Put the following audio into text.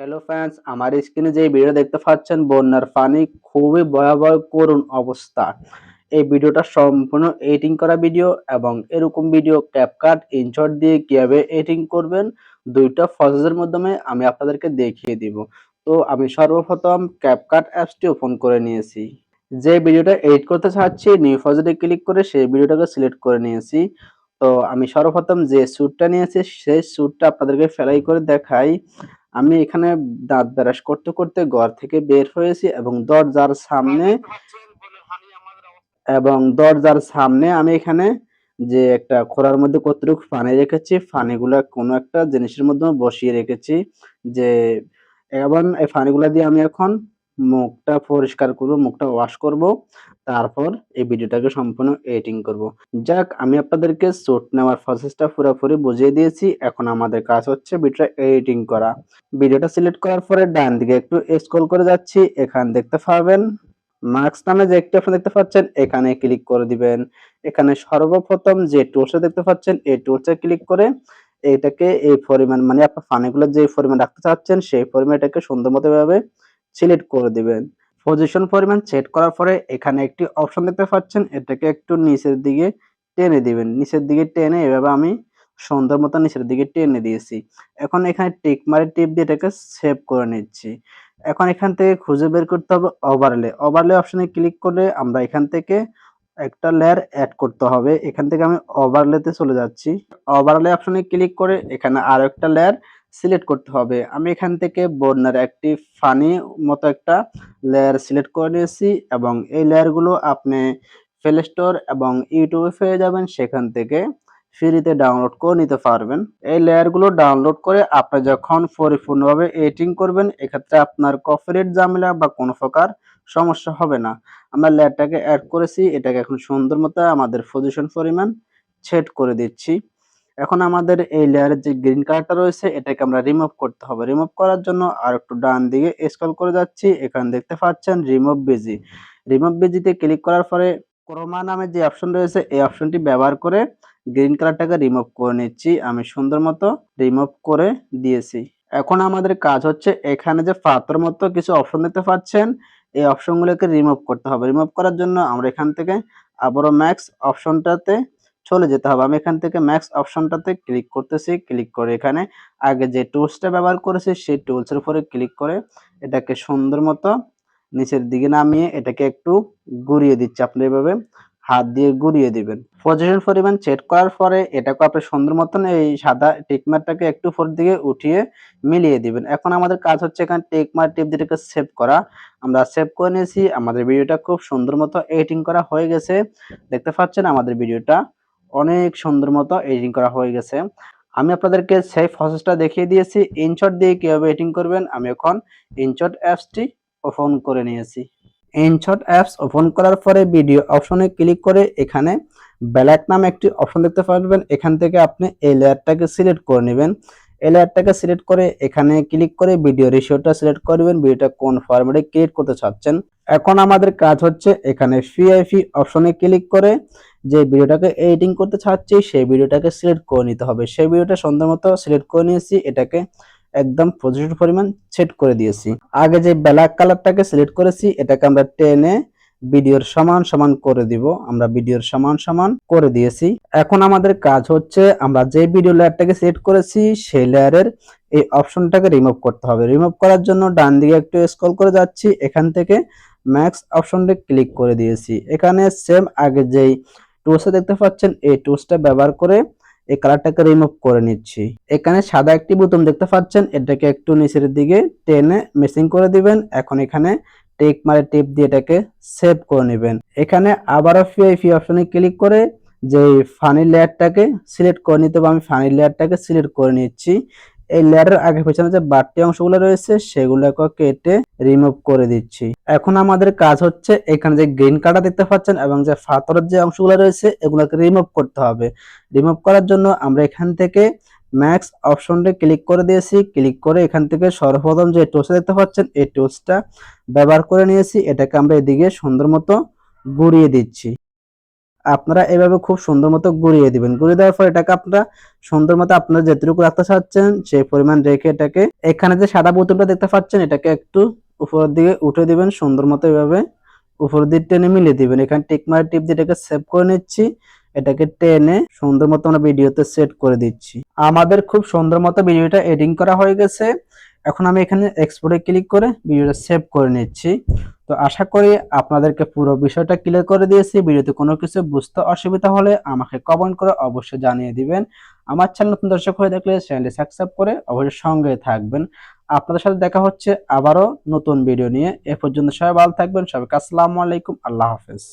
Hello friends আমার স্ক্রিনে যে ভিডিও দেখতে পাচ্ছেন, বন্যার পানি খুবই ভয়াবহ করুণ অবস্থা। এই ভিডিওটা সম্পূর্ণ এডিটিং করা ভিডিও এবং এরকম ভিডিও ক্যাপকাট ইনশট দিয়ে কীভাবে এডিটিং করবেন, দুইটা প্রসেসের মাধ্যমে আমি আপনাদেরকে দেখিয়ে দিব। তো আমি সর্বপ্রথম ক্যাপকাট অ্যাপসটি ওপেন করে নিয়েছি। যে ভিডিওটা এডিট করতে চাচ্ছি নিউ প্রজেক্টে ক্লিক করে সেই ভিডিওটাকে সিলেক্ট করে নিয়েছি। তো আমি সর্বপ্রথম যে স্যুটটা নিয়েছি, সেই স্যুটটা আপনাদেরকে ফেলাই করে দেখাই। আমি এখানে দাঁত ব্রাশ করতে করতে ঘর থেকে বের হয়েছি এবং দরজার সামনে এবং দরজার সামনে আমি এখানে যে একটা খোরার মধ্যে কতটুকু পানি রেখেছি, পানিগুলো কোনো একটা জিনিসের মধ্যে বসিয়ে রেখেছি যে এবং এই পানিগুলা দিয়ে আমি এখন মুখটা পরিষ্কার করব, মুখটা ওয়াশ করব, তারপর এই ভিডিওটাকে সম্পূর্ণ এডিটিং করব। যাক, আমি আপনাদেরকে স্যুট নেওয়ার প্রসেসটা পুরোপুরি বুঝিয়ে দিয়েছি। এখন আমাদের কাজ হচ্ছে ভিডিওটা এডিটিং করা। ভিডিওটা সিলেক্ট করার পরে ডান দিকে একটু স্ক্রল করে যাচ্ছি। এখানে দেখতে পাবেন মার্কস নামে যে একটি অপশন দেখতে পাচ্ছেন, এখানে ক্লিক করে দিবেন। এখানে সর্বপ্রথম যে টুলসটা দেখতে পাচ্ছেন, এই টুলসে ক্লিক করে এটাকে এই পরিমাণ মানে আপনার ফানিগুলো যে পরিমাণ রাখতে চাচ্ছেন, সেই পরিমাণ এটাকে সুন্দর মতো ভাবে সিলেক্ট করে দিবেন। পজিশন পরিমাণ সেট করার পরে এখানে একটি অপশন দেখতে পাচ্ছেন। এটাকে একটু নিচের দিকে টেনে দিবেন। নিচের দিকে টেনে এভাবে আমি সুন্দর মতো নিচের দিকে টেনে দিয়েছি। এখন এখানে টিক মারি টিপ দিয়ে এটাকে সেভ করে নিচ্ছি। এখন এখান থেকে খুঁজে বের করতে হবে ওভারলে ওভারলে অপশনে ক্লিক করলে আমরা এখান থেকে একটা লেয়ার অ্যাড করতে হবে। এখান থেকে আমি ওভারলেতে চলে যাচ্ছি। ওভারলে অপশনে ক্লিক করে এখানে আরও একটা লেয়ার সিলেক্ট করতে হবে। আমি এখান থেকে বন্যার একটি ফানি মতো একটা লেয়ার সিলেক্ট করে নিয়েছি এবং এই লেয়ারগুলো আপনি প্লে স্টোর এবং ইউটিউবে পেয়ে যাবেন। সেখান থেকে ফ্রিতে ডাউনলোড করে নিতে পারবেন। এই লেয়ারগুলো ডাউনলোড করে আপনি যখন পরিপূর্ণভাবে এডিটিং করবেন, এক্ষেত্রে আপনার কপিরাইট ঝামেলা বা কোনো প্রকার সমস্যা হবে না। আমরা লেয়ারটাকে অ্যাড করেছি। এটাকে এখন সুন্দর মতো আমাদের পজিশন পরিমাণ সেট করে দিচ্ছি। এখন আমাদের এই লেয়ারের যে গ্রিন কালারটা রয়েছে, এটাকে আমরা রিমুভ করতে হবে। রিমুভ করার জন্য আর একটু ডান দিকে স্ক্রল করে যাচ্ছি, এখানে দেখতে পাচ্ছেন রিমুভ বিজি রিমুভ বিজিতে ক্লিক করার পরে ক্রোমা নামে যে অপশন রয়েছে, এই অপশনটি ব্যবহার করে গ্রিন কালারটাকে রিমুভ করে নিচ্ছি। আমি সুন্দর মতো রিমুভ করে দিয়েছি। এখন আমাদের কাজ হচ্ছে এখানে যে পাথর মতো কিছু অপশন দেখতে পাচ্ছেন, এই অপশনগুলোকে রিমুভ করতে হবে। রিমুভ করার জন্য আমরা এখান থেকে আবারও ম্যাক্স অপশনটাতে চলে যেতে হবে। আমি এখান থেকে ম্যাক্স অপশনটাতে ক্লিক করতেছি। ক্লিক করে এখানে আগে যে টুলসটা ব্যবহার করেছি, সেই টুলসের উপরে ক্লিক করে এটাকে সুন্দর মতো নিচের দিকে নামিয়ে এটাকে একটু ঘুরিয়ে দিচ্ছি। আপনি এভাবে হাত দিয়ে ঘুরিয়ে দিবেন। পজিশন পরিমাণ সেট করার পরে এটাকে আপনি সুন্দর মতন এই সাদা টিকমারটাকে একটু উপর দিকে উঠিয়ে মিলিয়ে দিবেন। এখন আমাদের কাজ হচ্ছে এখানে টিকমার টিপ দিয়েটাকে সেভ করা। আমরা সেভ করে নিয়েছি। আমাদের ভিডিওটা খুব সুন্দর মতো এডিটিং করা হয়ে গেছে। দেখতে পাচ্ছেন আমাদের ভিডিওটা অনেক সুন্দর মতো এডিটিং করা হয়ে গেছে। আমি আপনাদেরকে সেই প্রসেসটা দেখিয়ে দিয়েছি। ইনশট দিয়ে কীভাবে এডিটিং করবেন, আমি এখন ইনশট অ্যাপসটি ওপেন করে নিয়েছি। ইনশট অ্যাপস ওপেন করার পরে ভিডিও অপশনে ক্লিক করে এখানে ব্ল্যাক নামে একটি অপশন দেখতে পারবেন। এখান থেকে আপনি এই লেয়ারটাকে সিলেক্ট করে নেবেন। এই লেয়ারটাকে সিলেক্ট করে এখানে ক্লিক করে ভিডিও রেশিওটা সিলেক্ট করবেন। ভিডিওটা কোন ফরম্যাটে ক্রিয়েট করতে চাচ্ছেন। এখন আমাদের কাজ হচ্ছে এখানে ফিআইপি অপশনে ক্লিক করে যে ভিডিওটাকে এডিটিং করতে চাচ্ছি, সেই ভিডিওটাকে সিলেক্ট করে নিতে হবে। সেই ভিডিওটা সুন্দর মতো সিলেক্ট করে নিয়েছি, এটাকে একদম পজিটিভ পরিমাণ সেট করে দিয়েছি। আগে যে ব্ল্যাক কালারটাকে সিলেক্ট করেছি, এটাকে আমরা টেনে ভিডিওর সমান সমান করে দিব। আমরা ভিডিওর সমান সমান করে দিয়েছি। এখন আমাদের কাজ হচ্ছে, আমরা যে ভিডিও লেয়ারটাকে সিলেক্ট করেছি, সেই লেয়ারের এই অপশনটাকে রিমুভ করতে হবে। রিমুভ করার জন্য ডান দিকে একটু স্ক্রল করে যাচ্ছি, এখান থেকে ম্যাক্স অপশনটা ক্লিক করে দিয়েছি। এখানে সেম আগে যেই টুলসটা দেখতে পাচ্ছেন, এই টুলসটা ব্যবহার করে এই কালারটাকে রিমুভ করে নিচ্ছি। এখানে সাদা একটি বোতাম দেখতে পাচ্ছেন, এটাকে একটু নিচের দিকে টেনে মিসিং করে দিবেন। এখন এখানে টেক মারে টিপ দিয়ে এটাকে সেভ করে নেবেন। এখানে আবারও ফিআইপি অপশনে ক্লিক করে যে ফানি লেয়ারটাকে সিলেক্ট করে নিতে হবে, আমি ফানি লেয়ারটাকে সিলেক্ট করে নিচ্ছি। এই লেয়ারের আগে পেছনে যে বাড়তি অংশগুলো রয়েছে, সেগুলোকে কেটে রিমুভ করে দিচ্ছি। এখন আমাদের কাজ হচ্ছে এখানে যে গ্রিন কাটা দেখতে পাচ্ছেন এবং যে ফাতরের যে অংশগুলো রয়েছে, এগুলোকে রিমুভ করতে হবে। রিমুভ করার জন্য আমরা এখান থেকে ম্যাক্স অপশনটা ক্লিক করে দিয়েছি। ক্লিক করে এখান থেকে সর্বপ্রথম যে টুলসটা দেখতে পাচ্ছেন, এই টুলসটা ব্যবহার করে নিয়েছি। এটাকে আমরা এদিকে সুন্দর মতো ঘুরিয়ে দিচ্ছি। আপনারা এভাবে খুব সুন্দর মতো গুঁড়িয়ে দিবেন। গুঁড়িয়ে দেওয়ার পর এটাকে আপনারা সুন্দর মতো আপনারা যেটুকু রাখতে চাচ্ছেন সেই পরিমাণ রেখে এটাকে এখানে যে সাদা বোতলটা দেখতে পাচ্ছেন, এটাকে একটু উপরের দিকে উঠে দিবেন, সুন্দর মতো এভাবে উপরের দিক টেনে মিলিয়ে দিবেন। এখানে টিকমার টিপ দিয়ে এটাকে সেভ করে নিচ্ছি। এটাকে টেনে সুন্দর মতো আমরা ভিডিওতে সেট করে দিচ্ছি। আমাদের খুব সুন্দর মতো ভিডিওটা এডিটিং করা হয়ে গেছে। এখন আমি এখানে এক্সপোর্টে ক্লিক করে ভিডিওটা সেভ করে নিচ্ছি। তো আশা করি আপনাদেরকে পুরো বিষয়টা ক্লিয়ার করে দিয়েছি। ভিডিওতে কোনো কিছু বুঝতে অসুবিধা হলে আমাকে কমেন্ট করে অবশ্যই জানিয়ে দিবেন। আমার চ্যানেল নতুন দর্শক হয়ে থাকলে চ্যানেলটি সাবস্ক্রাইব করে অবশ্যই সঙ্গে থাকবেন। আপনাদের সাথে দেখা হচ্ছে আবারও নতুন ভিডিও নিয়ে। এ পর্যন্ত সবাই ভালো থাকবেন। সবাইকে আসসালামু আলাইকুম। আল্লাহ হাফেজ।